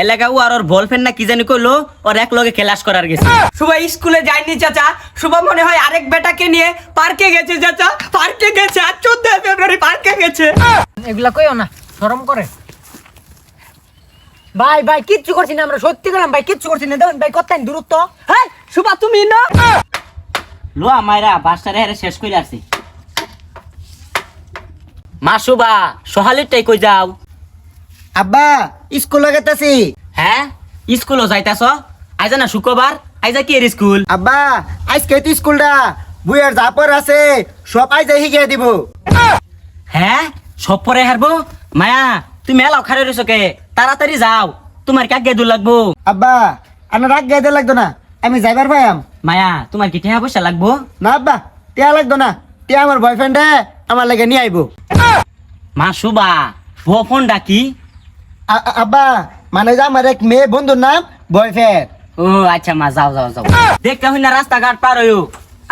এলাকা ও আর ওর বলফ্রেন্ড না কি জানি কইলো? ওর এক লগে খেলাস করার গেছে। শুভ স্কুলে যায়নি চাচা। শুভ মনে হয় আরেক বেটাকে নিয়ে পার্কে গেছে চাচা। পার্কে গেছে আর চোদ্দ ফেব্রুয়ারি পার্কে গেছে। এগুলা কইও না শরম করে। ভাই ভাই কিচ্ছু করছি না আমরা সত্যি গেলাম ভাই কিচ্ছু করছি না। দেখুন ভাই কত দূরত্ব। হ্যাঁ শুভা তুমি না। লো আমায়রা বাসটারে হেরে শেষ করে আসি। মাসুবা সহালিটাই কই যাও? আব্বা স্কুলে গেতেছি হ্যাঁ স্কুলও যাইতাছ? আইজা না শুক্রবার? আইজা কি এর স্কুল? আব্বা আজকে তো স্কুলটা। বুয়ের জাপর আছে সব আইজে শিখিয়ে দিব। হ্যাঁ সব পরে হারবো? মায়া তুমি এলাও খারে রয়েছো কে? তাড়াতাড়ি যাও। তোমার কাকে দূর লাগবো? আব্বা আনার রাগ গাইতে লাগতো না। আমি যাইবার পাইয়াম। মায়া তোমার কি টেহা পয়সা লাগবো? না আব্বা টিয়া লাগতো না। টিয়া আমার বয়ফ্রেন্ডে আমার লাগে নিয়ে আইবো। ফোন ডাকি আ- আ- আব্বা মানে যে আমার এক মেয়ে বন্ধুর নাম? বয়ফ্রেন্ড ও আচ্ছা মা যাও যাও যাও। দেখতে হই না রাস্তাঘাট পার হইও।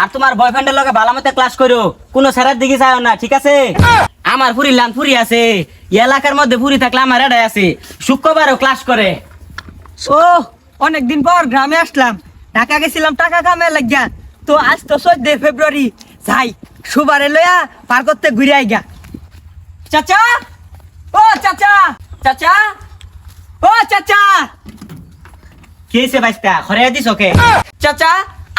আর তোমার বয়ফ্রেন্ডের লগে ভালো মতো ক্লাস করো কোনো স্যারের দিকে যাও না ঠিক আছে? আমার ফুরি লান ফুরি আছে। এই এলাকার মধ্যে ফুরি থাকলে আমার এটাই আছে। শুক্রবারও ক্লাস করে। ও অনেকদিন পর গ্রামে আসলাম। ঢাকা গেছিলাম টাকা কামে লাগিয়া। তো আজ তো চোদ্দ ফেব্রুয়ারি। যাই সুবারে লইয়া পার করতে ঘুরে আইগা। চাচা? ও চাচা! চাচা? ও চাচা! বাইস্তা? খরে দিস ওকে? চাচা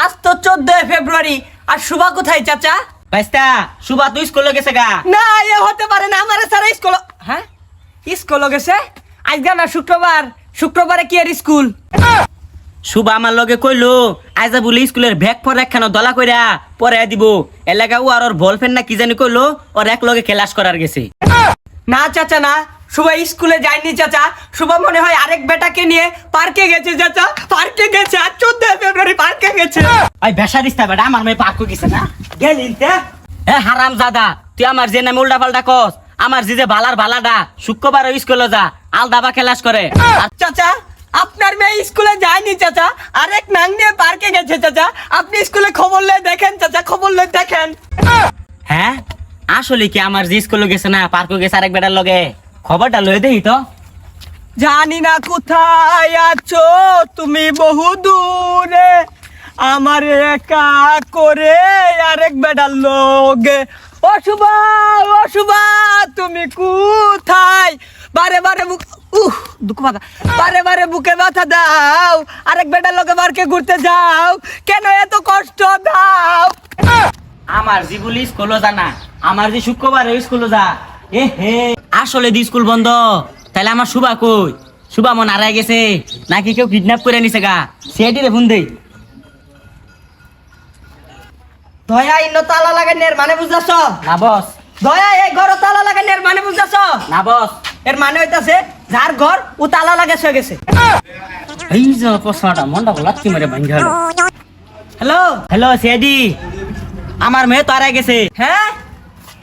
আজ তো চোদ্দ ফেব্রুয়ারি আর শুভা কোথায় চাচা? বাইস্তা সুবা তুই স্কুলে গেছে গা। না এ হতে পারে না আমার স্কুল হ্যাঁ? স্কুল গেছে? আজকে না শুক্রবার? শুক্রবারে কি আর স্কুল? সুবা আমার লগে কইলো আইজা বলে স্কুলের ব্যাগ পর একখানো দলা কইরা পরে দিব এলাকা ও আর ওর বলফ্রেন্ড না কি জানি কইলো ওর এক লগে খেলাস করার গেছে। না চাচা না। শুভ স্কুলে যায়নি চাচা। শুভ মনে হয় আরেক বেটাকে নিয়ে পার্কে গেছে চাচা। পার্কে গেছে আর চোদ্দ ফেব্রুয়ারি পার্কে গেছে। ওই বেসা দিস্তা বেটা আমার মেয়ে পাক গেছে না। গেলিনতে এ হারাম জাদা তুই আমার যে নামে উল্টা পাল্টা কস আমার যে যে বালার বালাডা শুক্রবার স্কুলে যা আলদাবা খেলাস করে। চাচা আপনার মেয়ে স্কুলে যায়নি চাচা আরেক নাং নিয়ে পার্কে গেছে চাচা। আপনি স্কুলে খবর লয়ে দেখেন চাচা খবর লয়ে দেখেন। হ্যাঁ? আসলে কি আমার যে স্কুলে গেছে না পার্কে গেছে আরেক বেটার লগে? খবরটা লয়ে দেই তো। জানি না কোথায় আছো তুমি বহু দূরে। আমার একা করে আরেক বেটার লোগে। অশুভা অশুভা তুমি কোথায়? বারে বারে বুক উহ দুঃখ পাতা বারে বারে বুকে ব্যথা দাও। আরেক বেটার লোকে বারকে ঘুরতে যাও। কেন এত কষ্ট দাও? আমার যে বলি স্কুলে যা না আমার যে শুক্রবার স্কুলে যা। আসলে দি স্কুল বন্ধ। তাহলে আমার শুভা কই? শুভা মন গেছে। নাকি কেউ কিডন্যাপ করে নিছে গা? সেটিরে ফোন দেই। দয়া ইন্ন তালা লাগানোর মানে বুঝাছ? না বস। দয়া এই ঘর তালা লাগানোর মানে বুঝাছ? না বস। এর মানে হইতাছে যার ঘর ও তালা লাগে সে গেছে। এই যে প্রশ্নটা মনটা লাত্তি মেরে ভাঙ্গা হলো। হ্যালো? হ্যালো সেদি আমার মেয়ে তো হারাই গেছে। হ্যাঁ?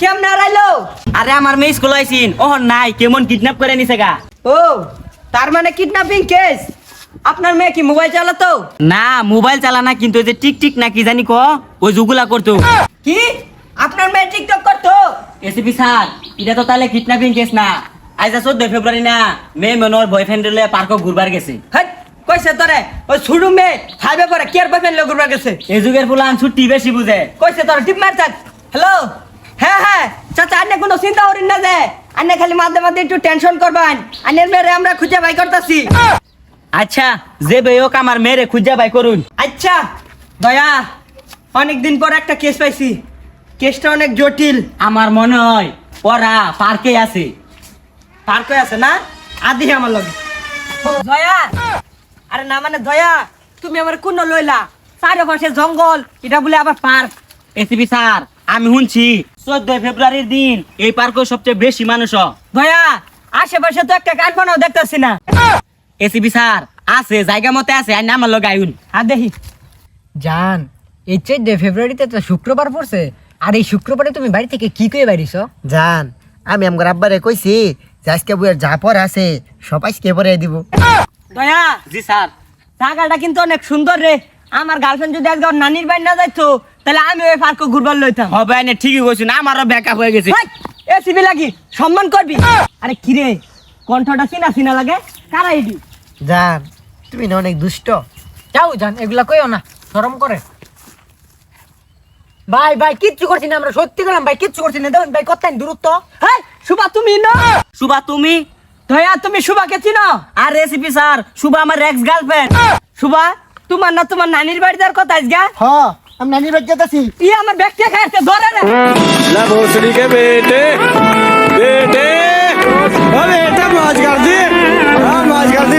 কেমন হারাইলো আরে আমার মেয়ে স্কুল আইছিন ও নাই কেমন কিডন্যাপ করে নিছে গা? ও তার মানে কিডন্যাপিং কেস আপনার মেয়ে কি মোবাইল চালাতো? না মোবাইল চালানা কিন্তু ওই যে টিক টিক না কি জানি ক ওই জুগুলা করতো। কি? আপনার মেয়ে টিকটক করতো? এসিপি স্যার এটা তো তাহলে কিডন্যাপিং কেস না। আজ চোদ্দ ফেব্রুয়ারি না মেয়ে মনোর বয়ফ্রেন্ড লয়ে পার্ক ঘুরবার গেছে। হেই কইছে তোরে ওই ছুডু মেয়ে খাইবে পরে কেয়ার পাইবেন লোক ঘুরবা গেছে। এই যুগের ফুলান ছুটি বেশি বুঝে। কইছে তোর টিপ মার থাক। হ্যালো হ্যাঁ হ্যাঁ। চাচা আন্নে কোনো চিন্তা করেন না যে। আন্নে খালি মাঝে মাঝে একটু টেনশন করবেন। আন্নের মেয়েরে আমরা খুঁজে বাই করতেছি। আচ্ছা যে বেয়োক আমার মেয়েরে খুঁজা বাই করুন। আচ্ছা দয়া অনেক দিন পর একটা কেস পাইছি। কেসটা অনেক জটিল। আমার মনে হয় ওরা পার্কে আছে। পার্কে আছে না? আদি আমার লগে। দয়া আরে না মানে দয়া তুমি আমার কোন লইলা। চারপাশে জঙ্গল এটা বলে আবার পার্ক। এসিপি স্যার আমি শুনছি চোদ্দ ফেব্রুয়ারির দিন এই পার্কে সবচেয়ে বেশি মানুষ। দয়া আশেপাশে তো একটা কারখানাও দেখতেছি না। এসিপি স্যার আছে জায়গা মতে আছে আর আমার লগে আইন। আর দেখি। জান এই চোদ্দ ফেব্রুয়ারিতে তো শুক্রবার পড়ছে। আর এই শুক্রবারে তুমি বাড়ি থেকে কি করে বাড়িছ জান আমি আমার আব্বারে কইছি যে আজকে বুয়ের জাপর আছে সব আজকে পরে দিব। দয়া জি স্যার। জায়গাটা কিন্তু অনেক সুন্দর রে। আমার গার্লফ্রেন্ড যদি আজকে ওর নানির বাড়ি না যাইতো তাহলে আমি ওই পার্কে ঘুরবার লইতাম। হবে না ঠিকই কইছুন আমারও ব্যাকআপ হয়ে গেছে। এ সিবি লাগি সম্মান করবি? আরে কিরে কণ্ঠটা চিনা চিনা লাগে কারা এডি? জান তুমি না অনেক দুষ্ট। যাও জান এগুলা কইও না শরম করে। ভাই ভাই কিচ্ছু করছি না আমরা সত্যি করলাম ভাই কিচ্ছু করছি না। দেখুন ভাই কত দূরত্ব। হ্যাঁ সুবা তুমি না? সুবা তুমি? দয়া তুমি সুবাকে চিনো? আর রেসিপি স্যার সুবা আমার এক্স গার্লফ্রেন্ড সুবা তোমার না তোমার নানির বাড়ি যাওয়ার কথা हम नानी बैग जाता सी ये हमर बैग खैर से धोरे रे ला भोसड़ी के बेटे बेटे। ओ बेटा मौज कर दी। हाँ मौज कर दी